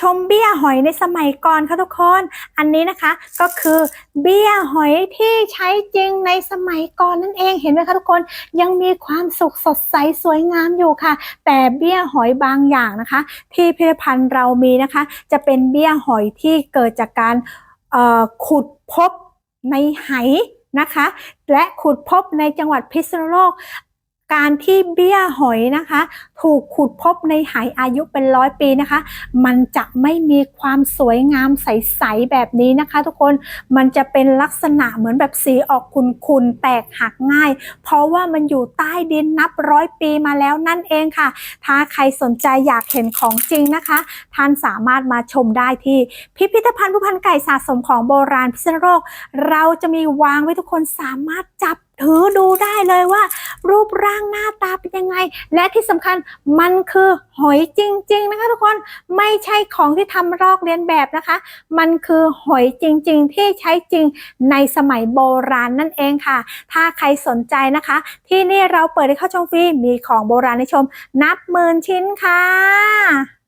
ชมเบี้ยหอยในสมัยก่อนค่ะทุกคน อันนี้นะคะก็คือเบี้ยหอยที่ใช้จริงในสมัยก่อนนั่นเองเห็นไหมคะทุกคนยังมีความสุขสดใสสวยงามอยู่ค่ะ แต่เบี้ยหอยบางอย่างนะคะ ที่พิพิธภัณฑ์เรามีนะคะ จะเป็นเบี้ยหอยที่เกิดจากการขุดพบในไหนะคะ และขุดพบในจังหวัดพิษณุโลก การที่เบี้ยหอยนะคะ ถูกขุดพบในไหอายุเป็นร้อยปีนะคะ มันจะไม่มีความสวยงามใส ๆ แบบนี้นะคะ ทุกคนมันจะเป็นลักษณะเหมือนแบบสีออกขุ่นๆแตกหักง่าย เพราะว่ามันอยู่ใต้ดินนับร้อยปีมาแล้วนั่นเองค่ะ ถ้าใครสนใจอยากเห็นของจริงนะคะ ท่านสามารถมาชมได้ที่ พิพิธภัณฑ์ผู้พันไก่สะสมของโบราณพิษณุโลกเราจะมีวางไว้ทุกคนสามารถจับถือดูได้เลยว่า รูปร่างหน้าตาเป็นยังไง และที่สำคัญมันคือหอยจริง ๆ นะคะทุกคนไม่ใช่ของที่ทำลอกเลียนแบบนะคะ มันคือหอยจริง ๆ ที่ใช้จริงในสมัยโบราณนั่นเองค่ะ ถ้าใครสนใจนะคะ ที่นี่เราเปิดให้เข้าชมฟรีมีของโบราณให้ชม นับหมื่นชิ้นค่ะ